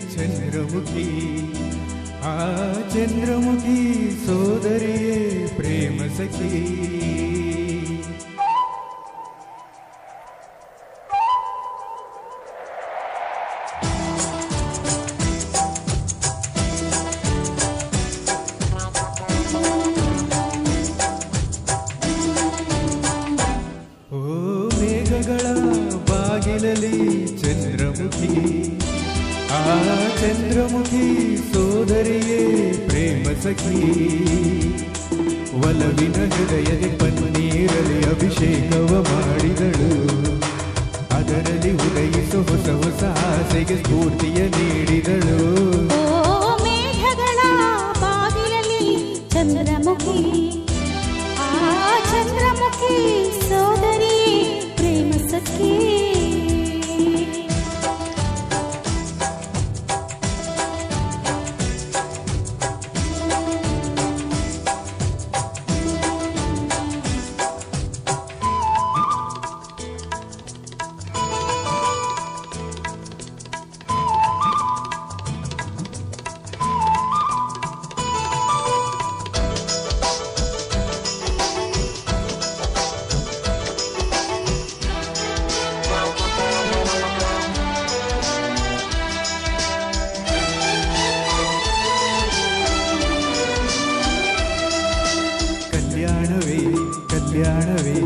ಚಂದ್ರಮುಖಿ ಆ ಚಂದ್ರಮುಖಿ ಸೋದರಿಯೇ ಪ್ರೇಮ ಸಖಿ. ಓ ಮೇಘಗಳ ಬಾಗಿಲಲ್ಲಿ ಚಂದ್ರಮುಖಿ ಆ ಚಂದ್ರಮುಖಿ ಸೋದರಿಯೇ ಪ್ರೇಮ ಸಖಿ, ಒಲವಿನ ಹೃದಯದ ಪನ್ನೀರಲಿ ಅಭಿಷೇಕವ ಮಾಡಿದಳು. ಅದರಲ್ಲಿ ಉದಯಿಸು ಹೊಸ ಹೊಸ ಆಸೆಗೆ ಸ್ಫೂರ್ತಿಯ ನೀಡಿದಳು. ಮೇಘಗಳ ಚಂದ್ರಮುಖಿ, ಆ ಚಂದ್ರಮುಖಿ ಸೋದರಿ ಕಲ್ಯಾಣವೇ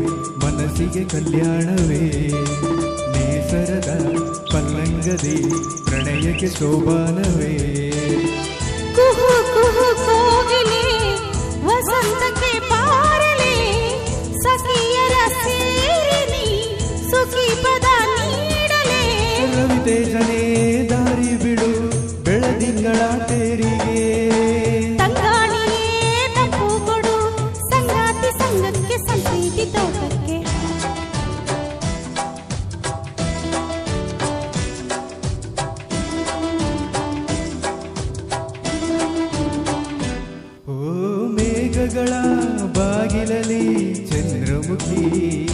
ಮನಸ್ಸಿಗೆ ಕಲ್ಯಾಣವೇ. ನೇಸರದ ಪಲ್ಲಂಗದಿ ಪ್ರಣಯಕ್ಕೆ ಶೋಭಾನವೇ. ಚಂದ್ರಮುಖಿ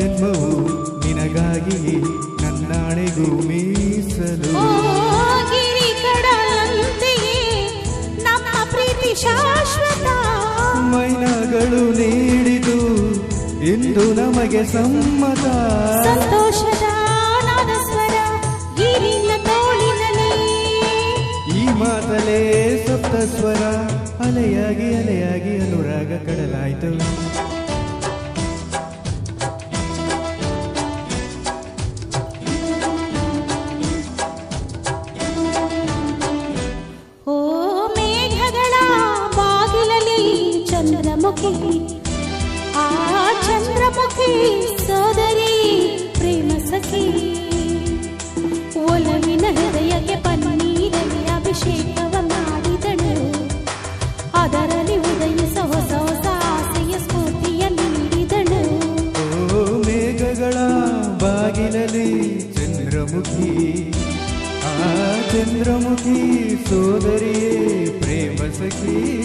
ಜನ್ಮವು ನಿನಗಾಗಿಯೇ ನನ್ನಾಣೆಗೂ ಮೀಸಲು ನಮ್ಮ ಪ್ರೀತಿ ಶಾಶ್ವತ. ಮೈನಗಳು ನೀಡಿದು ಇಂದು ನಮಗೆ ಸಮ್ಮತ. ಸಂತೋಷದ ಈ ಮಾತಲೇ ಸಪ್ತ ಸ್ವರ ಅಲೆಯಾಗಿ ಅಲೆಯಾಗಿ ಅನುರಾಗ ಕಡಲಾಯ್ತು. चंद्रमुखी आ चंद्रमुखी सोदरी प्रेम सखी।